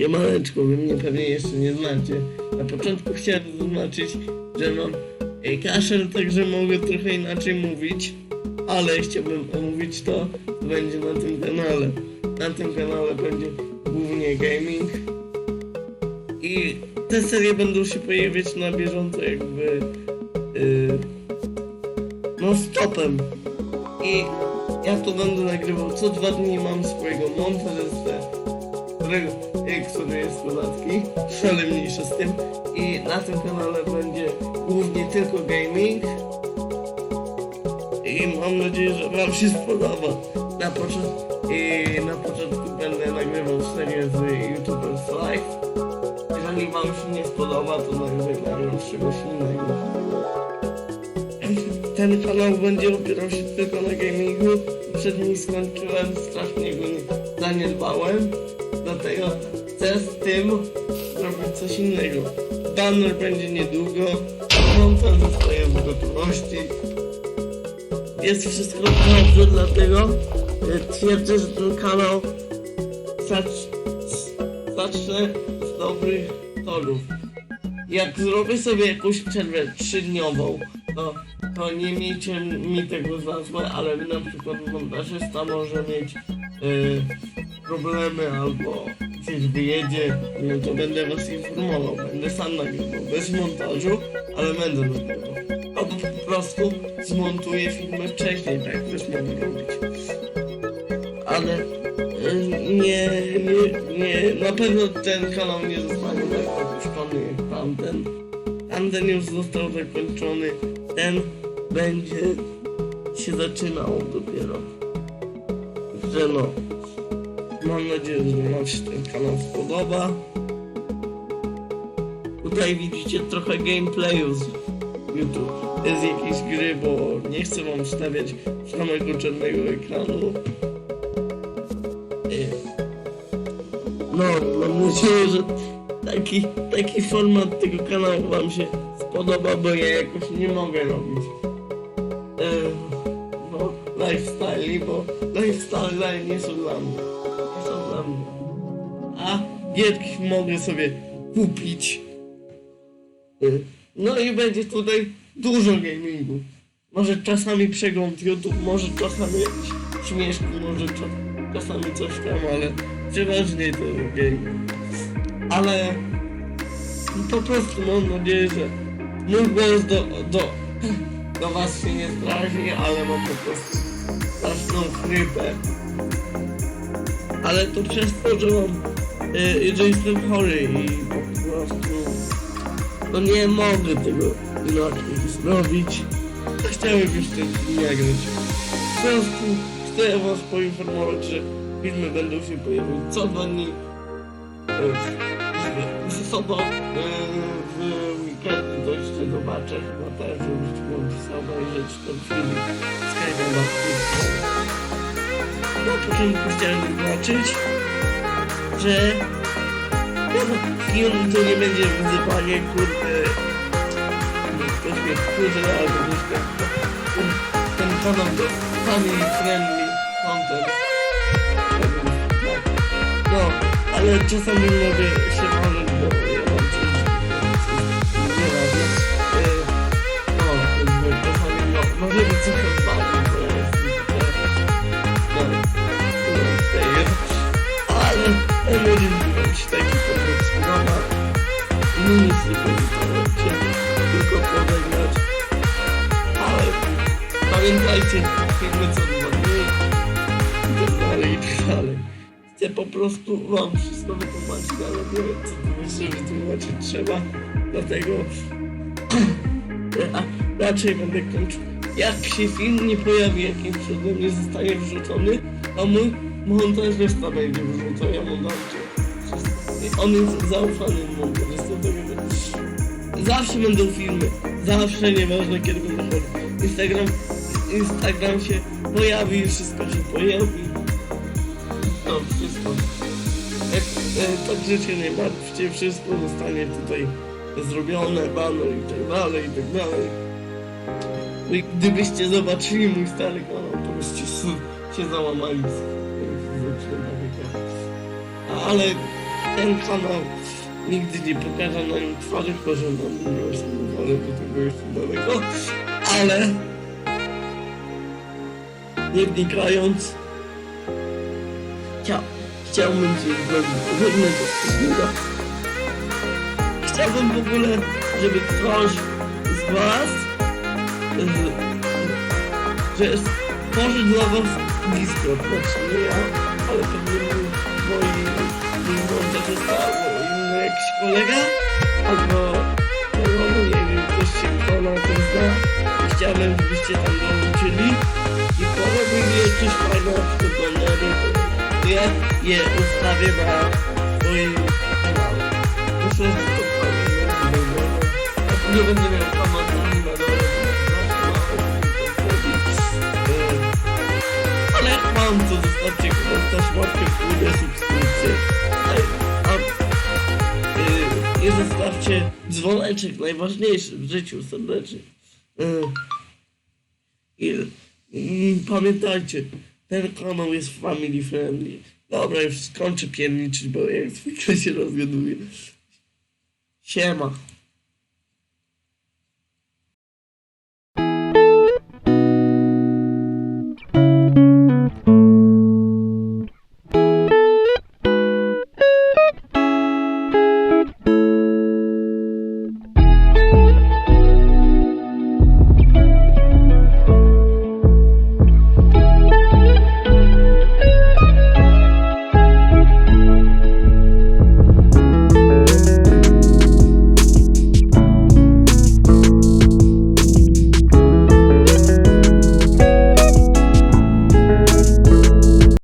Siemaneczko, wy mnie pewnie jeszcze nie znacie. Na początku chciałem zaznaczyć, że mam e, kaszel, także mogę trochę inaczej mówić, ale chciałbym omówić to, co będzie na tym kanale. Na tym kanale będzie głównie gaming i te serie będą się pojawiać na bieżąco jakby yy, no stopem. I ja to będę nagrywał co dwa dni, mam swojego montażystę, którego, e, który jest kozacki, ale mniejsza z tym. I na tym kanale będzie głównie tylko gaming. I mam nadzieję, że wam się spodoba. Na, i na początku będę nagrywał serię z YouTubers Live. Jeżeli wam się nie spodoba, to nagrywam czegoś innego. Ten kanał będzie opierał się tylko na gamingu. Poprzedni skończyłem, strasznie go nie zaniedbałem. Dlatego chcę z tym zrobić coś innego. Banner będzie niedługo. Montaż zostaje w gotowości. Jest wszystko dobrze, dlatego e, twierdzę, że ten kanał zacz, zacznę z dobrych torów. Jak zrobię sobie jakąś przerwę trzydniową, to, to nie miejcie mi tego za złe, ale na przykład montażysta może mieć y, problemy albo gdzieś wyjedzie, no to będę was informował. Będę sam nagrywał, bez montażu, ale będę nagrywał. Albo po prostu zmontuję filmy wcześniej, tak też mogę robić. Ale y, nie, nie, nie, na pewno ten kanał nie zostanie tak opuszczony jak tamten. Tamten już został zakończony, ten będzie się zaczynał dopiero. Że no, mam nadzieję, że wam się ten kanał spodoba. Tutaj widzicie trochę gameplayu z YouTube. Z jakiejś gry, bo nie chcę wam wstawiać samego czarnego ekranu. No, mam nadzieję, że taki, taki format tego kanału wam się spodoba, bo ja jakoś nie mogę robić e, no, lifestyle, bo lifestyle nie są dla mnie. A gierki mogę sobie kupić. E, No i będzie tutaj dużo gamingu. Może czasami przegląd YouTube, może czasami jakieś śmieszki, może cza- czasami coś tam, ale przeważnie to gaming. Ale po prostu mam nadzieję, że mój głos do, do, do was się nie straży, ale mam po prostu straszną chrypę. Ale to przez to, że mam, y, że jestem chory i po prostu no nie mogę tego inaczej zrobić. Ja Chciałem film nagrać. Po prostu chcę was poinformować, że filmy będą się pojawiać co dwa dni. W sobą, e, w weekendy to jeszcze zobaczę chyba też, żebyście mogli sobie obejrzeć ten film z Kevin Na początku chciałem zobaczyć, że no, film to nie będzie wyzywanie, kurde, mnie wkurzy albo coś. Ten, kanał to family friendly content. No, ale czasami mogę się nic nie powiedziałem, tylko pożegnać. Ale pamiętajcie, filmy co dwa dni i tak dalej, tak dalej. Chcę po prostu wam wszystko wytłumaczyć, ale nie wiem, co tu jeszcze wytłumaczyć trzeba. Dlatego a raczej będę kończył. Jak się film nie pojawi, jakim cudem nie zostanie wrzucony, to mój montażysta będzie wrzucał, ja mu dam. On jest zaufanym montażystą, zawsze będą filmy, zawsze, nieważne kiedy będę chodził. Instagram, Instagram się pojawi, wszystko się pojawi. No, wszystko. Jak, e, także się nie martwcie, wszystko zostanie tutaj zrobione, banner i tak dalej, i tak dalej. No i gdybyście zobaczyli mój stary kanał, to byście się załamali. Ale ten kanał nigdy nie pokaże na nim twarzy, że mam już ale do tego jeszcze daleko, ale nie wnikając, chcia, chciałbym się zrobić żadnego wspólnego. Chciałbym w ogóle, żeby ktoś z Was że stworzy dla Was Discord, znaczy nie ja, ale pewnie mój, moi, mój montażysta albo inny jakiś kolega, albo no, nie wiem, ktoś się kto na tym zna. Chciałbym, żebyście tam dołączyli i porobili coś fajnego w tym to ja je ustawię na swoim kanale. Że to nie będę miał komentarzy na dole, ale mam, to zostawcie komentarz, łapkę w górę, subskrypcję. Zostawcie dzwoneczek, najważniejszy w życiu serdecznie. I, i pamiętajcie, ten kanał jest family friendly. Dobra, już skończę pierniczyć, bo jak zwykle się rozgaduję. Siema.